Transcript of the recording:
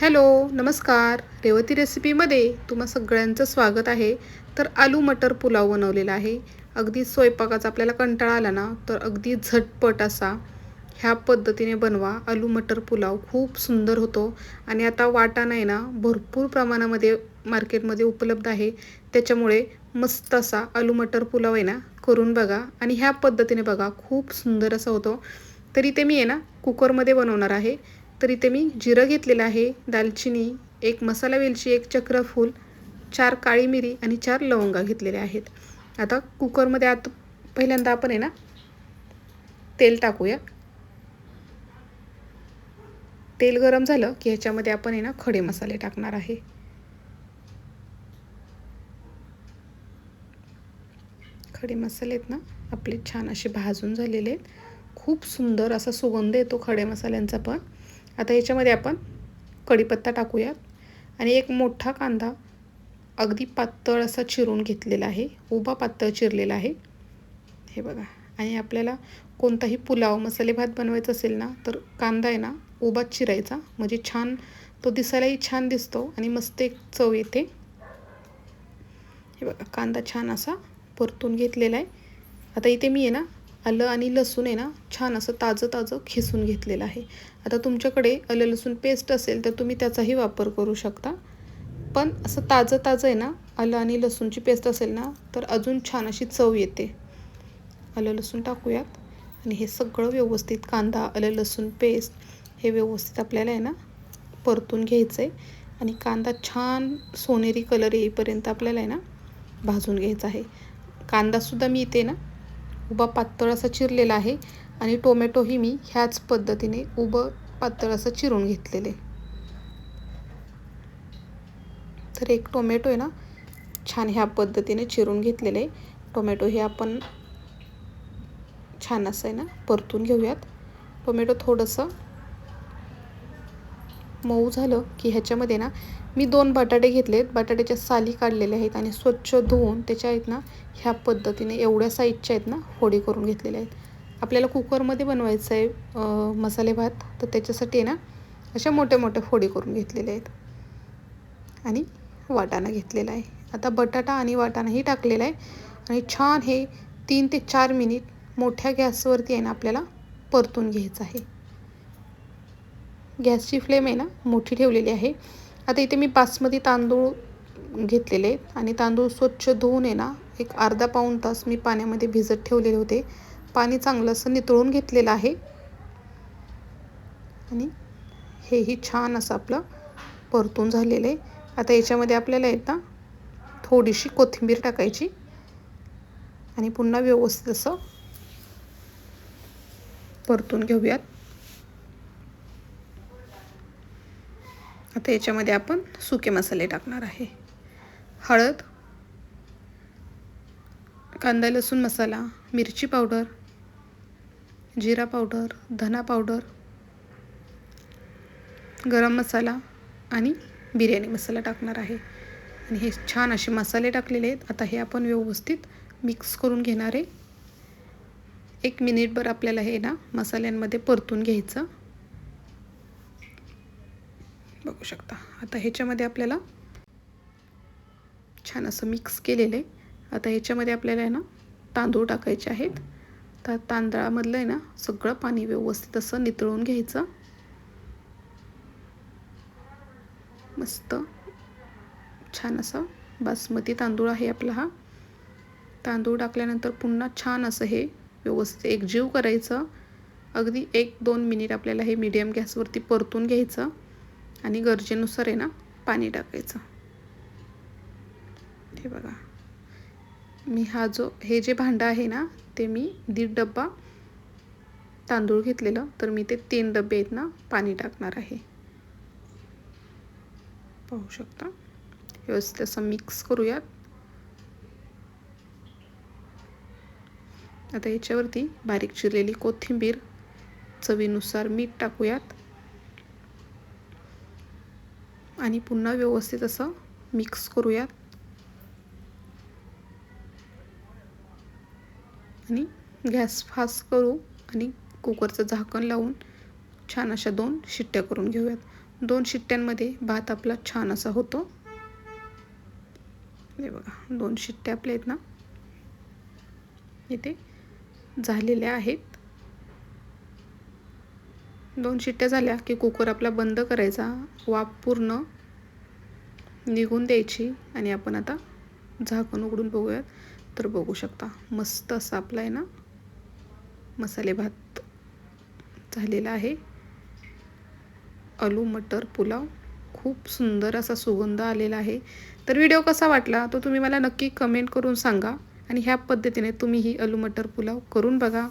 Hello नमस्कार. रेवती रेसिपीमध्ये तुम्हा सगळ्यांचं स्वागत आहे. तर आलू मटर पुलाव बनवलेला आहे. अगदी स्वयंपाकाचा आपल्याला कंटाळा आला ना तर अगदी झटपट असा ह्या पद्धतीने बनवा आलू मटर पुलाव. खूप सुंदर होतो आणि आता वाटा आहे ना भरपूर प्रमाणामध्ये मार्केटमध्ये उपलब्ध आहे. त्याच्यामुळे मस्त असा आलू मटर पुलाव आहे ना करून बघा. आणि ह्या पद्धतीने बघा खूप सुंदर असा होतो. तरी ते मी आहे ना कुकरमध्ये बनवणार आहे. तर इथे मी जिरं घेतलेलं आहे दालचिनी एक मसाला वेलची एक चक्रफूल चार काळी मिरी आणि चार लवंगा घेतलेल्या आहेत. आता कुकरमध्ये आत पहिल्यांदा आपण आहे ना तेल टाकूया. तेल गरम झालं की ह्याच्यामध्ये आपण आहे ना खडे मसाले टाकणार आहे. खडे मसाले आहेत ना आपले छान असे भाजून झालेले आहेत. खूप सुंदर असा सुगंध येतो खडे मसाल्यांचा पण. आता याच्यामध्ये आपण कढीपत्ता टाकूयात. आणि एक मोठा कांदा अगदी पातळ असा चिरून घेतलेला आहे. उभा पातळ चिरलेला आहे. हे बघा. आणि आपल्याला कोणताही पुलाव मसाले भात बनवायचा असेल ना तर कांदा आहे ना उभा चिरायचा. म्हणजे छान तो दिसायलाही छान दिसतो आणि मस्त एक चव येते. हे बघा कांदा छान असा परतून घेतलेला आहे. आता इथे मी आहे ना आलं आणि लसूण आहे ना छान असं ताजं ताजं खिसून घेतलेलं आहे. आता तुमच्याकडे आलं लसूण पेस्ट असेल तर तुम्ही त्याचाही वापर करू शकता. पण असं ताजं ताजं आहे ना आलं आणि लसूणची पेस्ट असेल ना तर अजून छान अशी चव येते. आलं लसूण टाकूयात. आणि हे सगळं व्यवस्थित कांदा आलं लसूण पेस्ट हे व्यवस्थित आपल्याला आहे ना परतून घ्यायचं आहे आणि कांदा छान सोनेरी कलर येईपर्यंत आपल्याला आहे ना भाजून घ्यायचा आहे. कांदासुद्धा मी इथे ना उभा पातळ असा चिरलेला आहे आणि टोमॅटोही मी ह्याच पद्धतीने उभं पातळ असं चिरून घेतलेले. तर एक टोमॅटो आहे ना छान ह्या पद्धतीने चिरून घेतलेले. टोमॅटो हे आपण छान असं आहे ना परतून घेऊयात. टोमॅटो थोडंसं मऊ झालं की ह्याच्यामध्ये ना मी दोन बटाटे घेतलेत. बटाट्याच्या साली काढलेल्या आहेत आणि स्वच्छ धुवून त्याच्या आहेत ना ह्या पद्धतीने एवढ्या साईजच्या आहेत ना फोडी करून घेतलेल्या आहेत. आपल्याला कुकरमध्ये बनवायचं आहे मसाले भात. तर त्याच्यासाठी आहे ना अशा मोठ्या मोठ्या फोडी करून घेतलेल्या आहेत. आणि वाटाणा घेतलेला आहे. आता बटाटा आणि वाटाणाही टाकलेला आहे. आणि छान हे तीन ते चार मिनिट मोठ्या गॅसवरती आहे ना आपल्याला परतून घ्यायचं आहे. गॅसची फ्लेम आहे ना मोठी ठेवलेली आहे. आता इथे मी बासमती तांदूळ घेतलेले आणि तांदूळ स्वच्छ धुवून आहे ना एक अर्धा पाऊण तास मी पाण्यामध्ये भिजत ठेवलेले होते. पाणी चांगलं असं नितळून घेतलेलं आहे. आणि हेही छान असं आपलं परतून झालेलं आहे. आता याच्यामध्ये आपल्याला आहेत ना थोडीशी कोथिंबीर टाकायची आणि पुन्हा व्यवस्थित असं परतून घेऊयात. आता याच्यामध्ये आपण सुके मसाले टाकणार आहे. हळद कांदा लसूण मसाला मिरची पावडर जिरा पावडर धना पावडर गरम मसाला आणि बिर्याणी मसाला टाकणार आहे. आणि हे छान असे मसाले टाकलेले आहेत. आता हे आपण व्यवस्थित मिक्स करून घेणार आहे. एक मिनिटभर आपल्याला हे ना मसाल्यांमध्ये परतून घ्यायचं. बघू शकता. आता ह्याच्यामध्ये आपल्याला छान असं मिक्स केलेलं आहे. आता ह्याच्यामध्ये आपल्याला आहे ना तांदूळ टाकायचे आहेत. तर तांदळामधलं आहे ना सगळं पाणी व्यवस्थित असं नितळून घ्यायचं. मस्त. छान असं बासमती तांदूळ आहे आपला हा. तांदूळ टाकल्यानंतर पुन्हा छान असं हे व्यवस्थित एकजीव करायचं. अगदी एक दोन मिनिट आपल्याला हे मीडियम गॅसवरती परतून घ्यायचं. आणि गरजेनुसार आहे ना पाणी टाकायचं. हे बघा. मी हा जो हे जे भांडं आहे ना ते मी दीड डब्बा तांदूळ घेतलेलं तर मी ते तीन डबे आहेत ना पाणी टाकणार आहे. पाहू शकता? व्यवस्थित असं मिक्स करूयात. आता याच्यावरती बारीक चिरलेली कोथिंबीर चवीनुसार मीठ टाकूयात. आणि पुन्हा व्यवस्थित असं मिक्स करूयात. आणि गॅस फास्ट करू आणि कुकरचं झाकण लावून छान अशा दोन शिट्ट्या करून घेऊयात. दोन शिट्ट्यांमध्ये भात आपला छान असा होतो. हे बघा दोन शिट्ट्या आपल्या आहेत ना. इथे झालेल्या आहेत. दोन शिट्ट्या झाल्या की कुकर आपला बंद करायचा. वाफ पूर्ण निघून द्यायची आणि आपण आता झाकण उघडून बघूयात. तर बघू शकता मस्त असा आपला आहे ना मसाले भात झालेला आहे. आलू मटर पुलाव खूप सुंदर असा सुगंध आलेला आहे. तर व्हिडिओ कसा वाटला तो तुम्ही मला नक्की कमेंट करून सांगा. आणि ह्या पद्धतीने तुम्ही ही आलू मटर पुलाव करून बघा.